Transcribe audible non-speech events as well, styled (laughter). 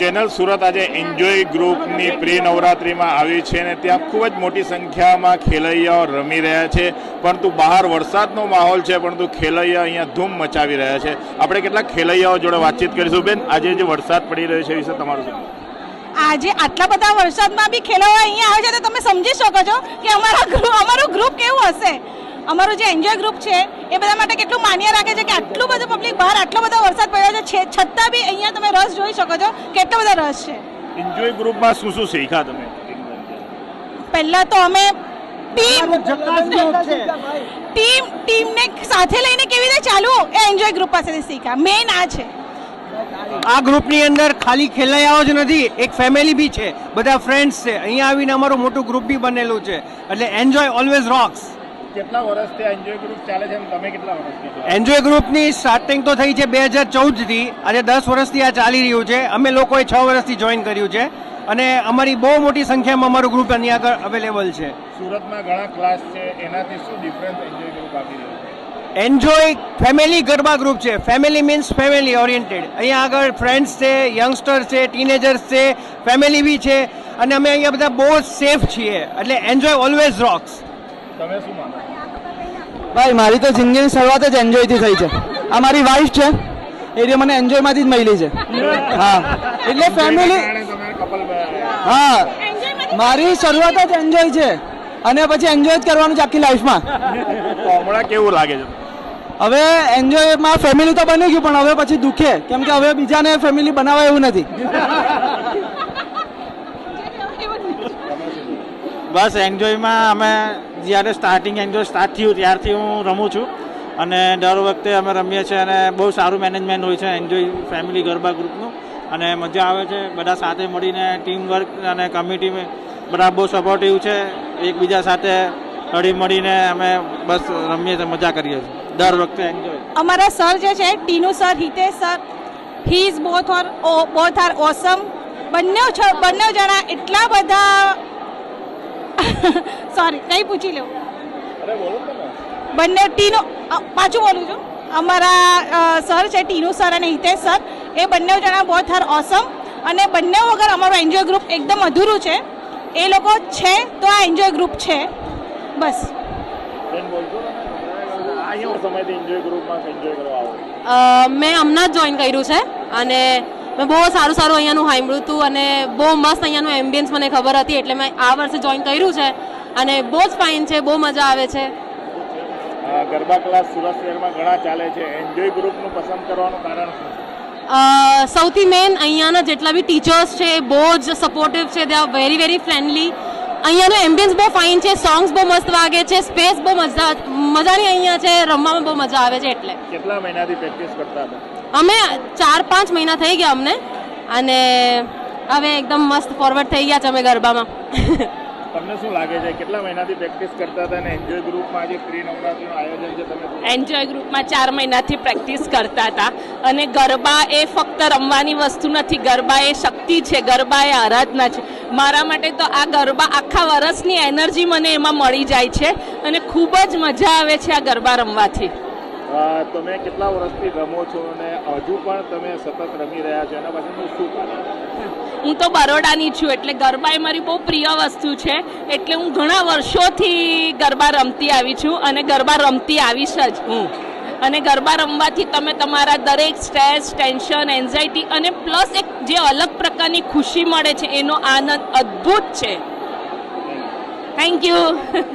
Channel Surat આજે enjoy ગ્રુપની pre નવરાત્રિમાં આવી છે અને ત્યાં ખૂબ જ મોટી સંખ્યામાં ખેલૈયાઓ રમી રહ્યા છે. પરંતુ બહાર વરસાદનો માહોલ છે, પરંતુ ખેલૈયા અહીંયા ધૂમ મચાવી રહ્યા છે. આપણે કેટલાક ખેલૈયાઓ જોડે વાતચીત કરીશું. બેન, આજે જે વરસાદ પડી રહ્યો છે વિશે તમારું શું આજે આટલા બધા વરસાદમાં બી ખેલાવા અહીંયા આવે છે, તો તમે સમજી શકો છો કે અમારા અમારું ગ્રુપ કેવું હશે? અમારું જે એન્જોય ગ્રુપ છે એ બધા માટે કેટલું માન્ય રાખે છે કે આટલું બધું પબ્લિક બહાર આટલો બધો વરસાદ પડ્યો છે છતાં બી અહીંયા તમે રસ જોઈ શકો છો કેટલો બધો રસ છે. એન્જોય ગ્રુપમાં શું શું શીખ્યા તમે? પહેલા તો અમે ટીમ ટીમ ટીમને સાથે લઈને કેવી રીતે ચાલવું એ એન્જોય ગ્રુપ પાસેથી શીખ્યા. મેઇન આ છે. આ ગ્રુપની અંદર ખાલી ખેલૈયાઓ જ નથી એક ફેમિલી બી છે. બધા ફ્રેન્ડ્સ છે. અહીંયા આવીને અમારું મોટું ગ્રુપ બી બનેલું છે. એટલે એન્જોય ઓલવેઝ રોક્સ કેટલા વર્ષથી એન્જોય ગ્રુપ ચાલે છે તમે કેટલા વર્ષથી એન્જોય ગ્રુપની સ્ટાર્ટિંગ તો થઈ છે બે હજાર ચૌદથી. આજે દસ વર્ષથી આ ચાલી રહ્યું છે. અમે લોકોએ છ વર્ષથી જોઈન કર્યું છે. અને અમારી બહુ મોટી સંખ્યામાં અમારું ગ્રુપ અહીંયા આગળ અવેલેબલ છે. સુરતમાં ઘણા ક્લાસ છે. એનાથી શું ડિફરન્સ એન્જોય ગ્રુપ આપી રહ્યું છે? એન્જોય ફેમિલી ગરબા ગ્રુપ છે. ફેમિલી મીન્સ ફેમિલી ઓરિએન્ટેડ અહીંયા આગળ ફ્રેન્ડ્સ છે યંગસ્ટર્સ છે ટીનેજર્સ છે ફેમિલી બી છે. અને અમે અહીંયા બધા બહુ સેફ છીએ. એટલે એન્જોય ઓલવેઝ રોક્સ તમે શું માનો? ભાઈ મારી તો જિંદગીની શરૂઆત જ એન્જોયથી થઈ છે. આ મારી વાઈફ છે. એ રહ્યો મને એન્જોયમાંથી જ મળી છે. હા. એટલે ફેમિલી હા. મારી શરૂઆત જ એન્જોય છે. અને પછી એન્જોય જ કરવાનું છે આખી લાઈફમાં હમણાં કેવું લાગે છે? હવે એન્જોયમાં ફેમિલી તો બની ગયું પણ હવે પછી દુખે. કેમ કે હવે બીજાને ફેમિલી બનાવાય એવું નથી. બસ, એન્જોયમાં અમે જ્યારે સ્ટાર્ટિંગ એન્જોય સ્ટાર્ટ થયું, ત્યારથી હું રમું છું. અને દર વખતે અમે રમીએ છીએ અને બહુ સારું મેનેજમેન્ટ હોય છે એન્જોય ફેમિલી ગરબા ગ્રુપનું અને મજા આવે છે, બધા સાથે મળીને ટીમ વર્ક અને કમિટી બધા બહુ સપોર્ટિવ છે. એકબીજા સાથે હળી મળીને અમે બસ રમીએ છીએ, મજા કરીએ છીએ. દર વખતે એન્જોય અમારા સર જે છે, Tinu sir Hitesh sir he is both or both are awesome બંને છ- બંને જણા એટલા બધા (laughs) સોરી કંઈ પૂછી લેવું. બંને ટીનો પાછું બોલું છું. અમારા સર છે ટીનુ સર અને હિતેશ સર એ બંને જણા બહુ થાર ઓસમ અને બંને વગર અમારું એન્જોય ગ્રુપ એકદમ અધૂરું છે. એ લોકો છે તો આ એન્જોય ગ્રુપ છે. બસ. બેન બોલજો ને. અહીંયા સમયથી એન્જોય ગ્રુપમાં એન્જોય કરવા આવો અ, મેં હમણાં જ જોઈન કર્યું છે. અને મેં બહુ સારું સારું અહીંયાનું સાંભળ્યું હતું અને બહુ મસ્ત અહીંયાનું એમ્બિયન્સ મને ખબર હતી એટલે મેં આ વર્ષે જોઈન કર્યું છે અને બહુ જ ફાઇન છે બહુ મજા આવે છે. ગરબા ક્લાસ સુરત શહેરમાં ઘણા ચાલે છે. એન્જોય ગ્રુપનું પસંદ કરવાનું કારણ શું? સૌથી મેન અહીંયાના જેટલા બી ટીચર્સ છે એ બહુ જ સપોર્ટિવ છે. They are very very friendly અહીંયાનું ambience બહુ ફાઇન છે સોંગ્સ બહુ મસ્ત વાગે છે સ્પેસ બહુ મજા મજાની અહીંયા છે રમવામાં બહુ મજા આવે છે એટલે. કેટલા મહિનાથી પ્રેક્ટિસ કરતા હતા? અમે ચાર પાંચ મહિના થઈ ગયા અમને. અને હવે એકદમ મસ્ત ફોરવર્ડ થઈ ગયા છે અમે ગરબામાં. તમને શું લાગે છે? કેટલા મહિનાથી પ્રેક્ટિસ કરતા હતા અને એન્જોય ગ્રુપમાં આજે પ્રી નવરાત્રીનું આયોજન છે તમે એન્જોય ગ્રુપમાં ચાર મહિનાથી પ્રેક્ટિસ કરતા હતા. અને ગરબા એ ફક્ત રમવાની વસ્તુ નથી ગરબા એ શક્તિ છે ગરબા એ આરાધના છે. મારા માટે તો આ ગરબા આખા વર્ષની એનર્જી મને એમાં મળી જાય છે અને ખૂબ જ મજા આવે છે આ ગરબા રમવાથી. તમે કેટલા વર્ષથી રમો છો અને હજુ પણ તમે સતત રમી રહ્યા છો? એના પાછળનું શું કારણ? હું તો બરોડાની છું એટલે ગરબા એ મારી બહુ પ્રિય વસ્તુ છે એટલે હું ઘણા વર્ષોથી ગરબા રમતી આવી છું અને ગરબા રમતી આવીશ જ હું. અને ગરબા રમવાથી તમે તમારા દરેક સ્ટ્રેસ ટેન્શન એન્ઝાયટી અને પ્લસ એક જે અલગ પ્રકારની ખુશી મળે છે એનો આનંદ અદ્ભુત છે. Thank you